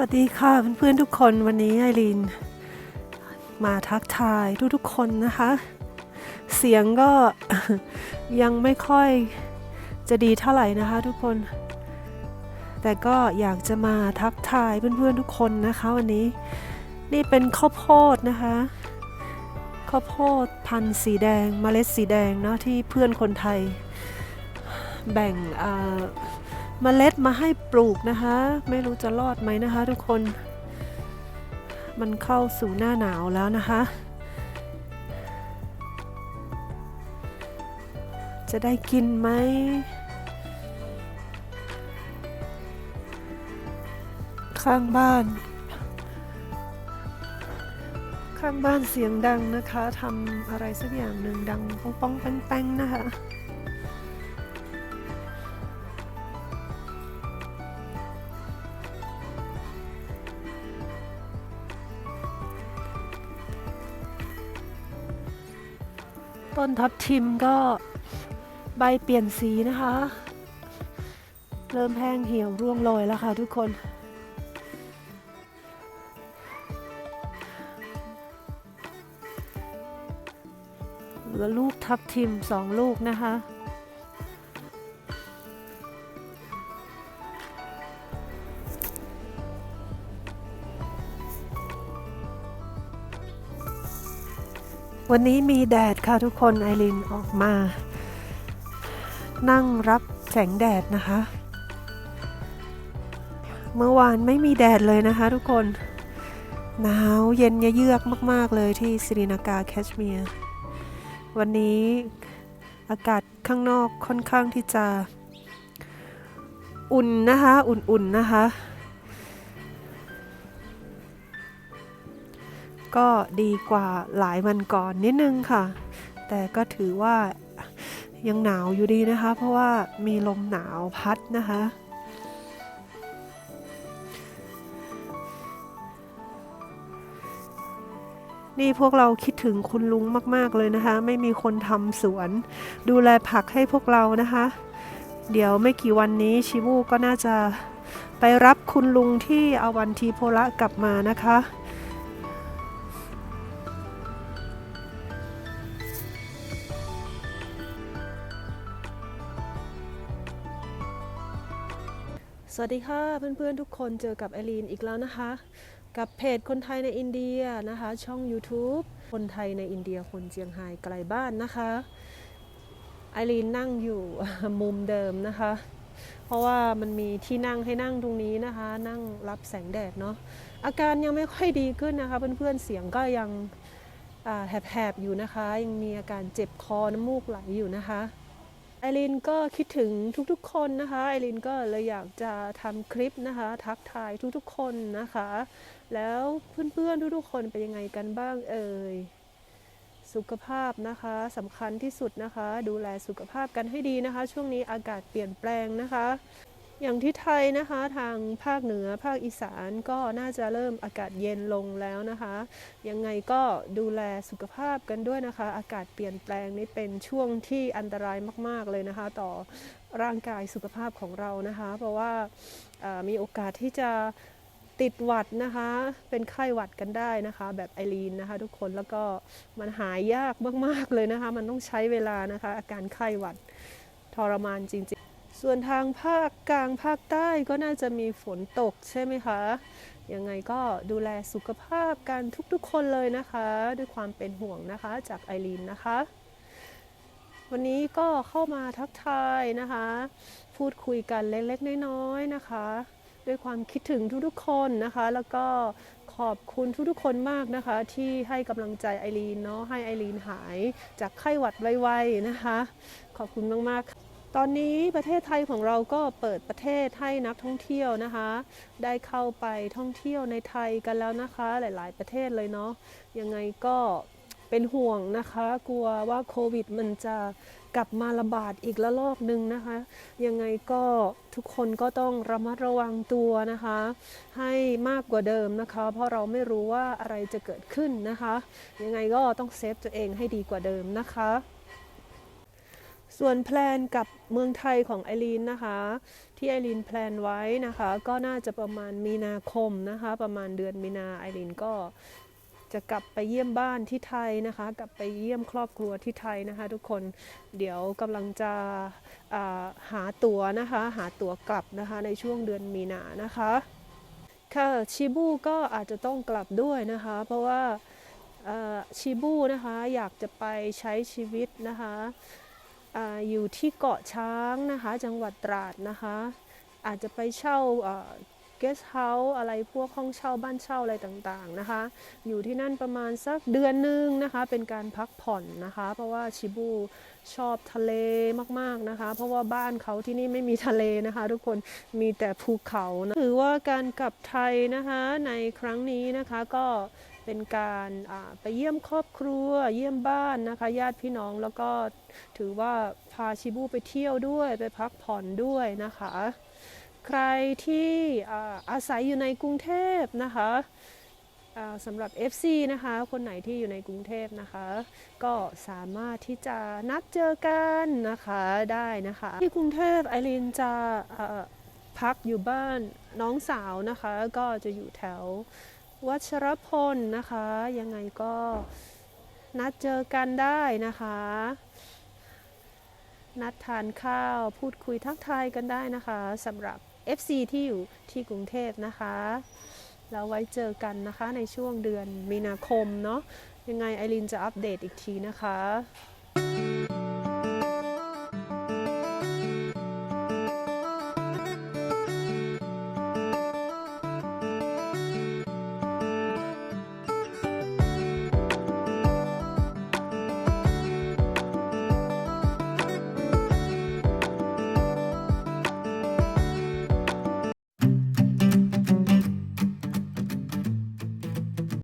วัสดีค่ะเพื่อนๆทุกคนวันนี้ไอรีนมาทักทายทุกๆคนนะคะ เสียงก็ยังไม่ค่อยจะดีเท่าไหร่นะคะทุกคน แต่ก็อยากจะมาทักทายเพื่อนๆทุกคนนะคะวันนี้นี่เป็นข้าวโพดนะคะ ข้าวโพดพันธุ์สีแดงเมล็ดสีแดงเนาะที่เพื่อนคนไทยแบ่ง อ่าเมล็ดมาให้ปลูกนะคะ ไม่รู้จะรอดไหมนะคะ ทุกคน มันเข้าสู่หน้าหนาวแล้วนะคะ จะได้กินไหมข้างบ้าน ข้างบ้านเสียงดังนะคะทำอะไรสักอย่างหนึ่งดังป้องป้องแป้งแป้งนะคะ ต้นทับทิมก็ใบเปลี่ยนสีนะคะ เริ่มแห้งเหี่ยวร่วงโรยแล้วค่ะทุกคนเหลือลูกทับทิมสองลูกนะคะ วันนี้มีแดดค่ะทุกคนไอรินออกมา นั่งรับแสงแดดนะคะ เมื่อวานไม่มีแดดเลยนะคะทุกคน หนาวเย็นเยือกมาก ๆ เลยที่สิรินากาแคชเมียร์ วันนี้อากาศข้างนอกค่อนข้างที่จะ อุ่นนะคะ อุ่นๆนะคะ ก็ดีกว่าหลายวันก่อนนิดนึงค่ะ แต่ก็ถือว่ายังหนาวอยู่ดีนะคะ เพราะว่ามีลมหนาวพัดนะคะ นี่พวกเราคิดถึงคุณลุงมาก ๆ เลยนะคะ ไม่มีคนทำสวน ดูแลผักให้พวกเรานะคะ เดี๋ยวไม่กี่วันนี้ชิบูก็น่าจะไปรับคุณลุงที่อาวันทีโพละกลับมานะคะ สวัสดีค่ะเพื่อนๆทุกคนเจอกับไอรีนอีกแล้วนะคะ กับเพจคนไทยในอินเดียนะคะ ช่อง YouTube คนไทยในอินเดียคนเจียงไฮ้ไกลบ้านนะคะไอรีนนั่งอยู่มุมเดิมนะคะ เพราะว่ามันมีที่นั่งให้นั่งตรงนี้นะคะ นั่งรับแสงแดดเนาะอาการยังไม่ค่อยดีขึ้นนะคะ เพื่อนๆเสียงก็ยังแหบๆอยู่นะคะ ยังมีอาการเจ็บคอน้ำมูกไหลอยู่นะคะ ไอรินก็คิดถึงทุกๆคนนะคะไอรินก็เลยอยากจะทำคลิปนะคะ ทักทายทุกๆคนนะคะ แล้วเพื่อนๆทุกๆคนเป็นยังไงกันบ้างเอ่ยสุขภาพนะคะสำคัญที่สุดนะคะ ดูแลสุขภาพกันให้ดีนะคะ ช่วงนี้อากาศเปลี่ยนแปลงนะคะ อย่างที่ไทยนะคะทางภาคเหนือภาคอีสานก็น่าจะเริ่มอากาศเย็นลงแล้วนะคะ ยังไงก็ดูแลสุขภาพกันด้วยนะคะ อากาศเปลี่ยนแปลงนี่เป็นช่วงที่อันตรายมาก ๆเลยนะคะ ต่อร่างกายสุขภาพของเรานะคะ เพราะว่ามีโอกาสที่จะติดหวัดนะคะ เป็นไข้หวัดกันได้นะคะ แบบไอรีนนะคะ ทุกคนแล้วก็มันหายยากมากๆเลยนะคะ มันต้องใช้เวลานะคะ อาการไข้หวัดทรมานจริง ๆ ส่วนทางภาคกลางภาคใต้ก็น่าจะมีฝนตกใช่ไหมคะ ยังไงก็ดูแลสุขภาพกันทุกๆคนเลยนะคะ ด้วยความเป็นห่วงนะคะจากไอรีนนะคะ วันนี้ก็เข้ามาทักทายนะคะ พูดคุยกันเล็กๆน้อยๆนะคะ ด้วยความคิดถึงทุกๆคนนะคะ แล้วก็ขอบคุณทุกๆคนมากนะคะ ที่ให้กำลังใจไอรีนเนาะให้ไอรีนหายจากไข้หวัดไวๆนะคะ ขอบคุณมากๆค่ะ ตอนนี้ประเทศไทยของเราก็เปิดประเทศให้นักท่องเที่ยวนะคะ ได้เข้าไปท่องเที่ยวในไทยกันแล้วนะคะ หลาย ๆ ประเทศเลยเนาะยังไงก็เป็นห่วงนะคะ กลัวว่าโควิดมันจะกลับมาระบาดอีกระลอกหนึ่งนะคะ ยังไงก็ทุกคนก็ต้องระมัดระวังตัวนะคะ ให้มากกว่าเดิมนะคะ เพราะเราไม่รู้ว่าอะไรจะเกิดขึ้นนะคะ ยังไงก็ต้องเซฟตัวเองให้ดีกว่าเดิมนะคะ ส่วนแพลนกับเมืองไทยของไอรีนนะคะ ที่ไอรีนแพลนไว้นะคะ ก็น่าจะประมาณมีนาคมนะคะ ประมาณเดือนมีนาไอรีนก็จะกลับไปเยี่ยมบ้านที่ไทยนะคะ กลับไปเยี่ยมครอบครัวที่ไทยนะคะ ทุกคนเดี๋ยวกำลังจะาหาตั๋วนะคะ หาตั๋วกลับนะคะในช่วงเดือนมีนานะคะค่ะชิบูก็อาจจะต้องกลับด้วยนะคะ เพราะว่าชิบูนะคะอยากจะไปใช้ชีวิตนะคะ ออยู่ที่เกาะช้างนะคะ จังหวัดตราดนะคะ อาจจะไปเช่าเกสเฮาส์อะไรพวกห้องเช่าบ้านเช่าอะไรต่างๆนะคะ อยู่ที่นั่นประมาณสักเดือนหนึ่งนะคะ เป็นการพักผ่อนนะคะ เพราะว่าชิบูชอบทะเลมากๆนะคะ เพราะว่าบ้านเขาที่นี่ไม่มีทะเลนะคะ ทุกคนมีแต่ภูเขานะถือว่าการกลับไทยนะคะในครั้งนี้นะคะก็เป็นการไปเยี่ยมครอบครัว เยี่ยมบ้านนะคะญาติพี่น้องแล้วก็ถือว่าพาชิบูไปเที่ยวด้วยไปพักผ่อนด้วยนะคะ ใครที่อาศัยอยู่ในกรุงเทพนะคะสำหรับ FC นะคะ คนไหนที่อยู่ในกรุงเทพนะคะ ก็สามารถที่จะนัดเจอกันนะคะได้นะคะ ที่กรุงเทพไอรินจะพักอยู่บ้านน้องสาวนะคะ ก็จะอยู่แถว วัชรพลนะคะ ยังไงก็นัดเจอกันได้นะคะ นัดทานข้าวพูดคุยทักทายกันได้นะคะสำหรับ FC ที่อยู่ที่กรุงเทพนะคะ แล้วไว้เจอกันนะคะในช่วงเดือนมีนาคมเนาะยังไงไอรินจะอัปเดตอีกทีนะคะ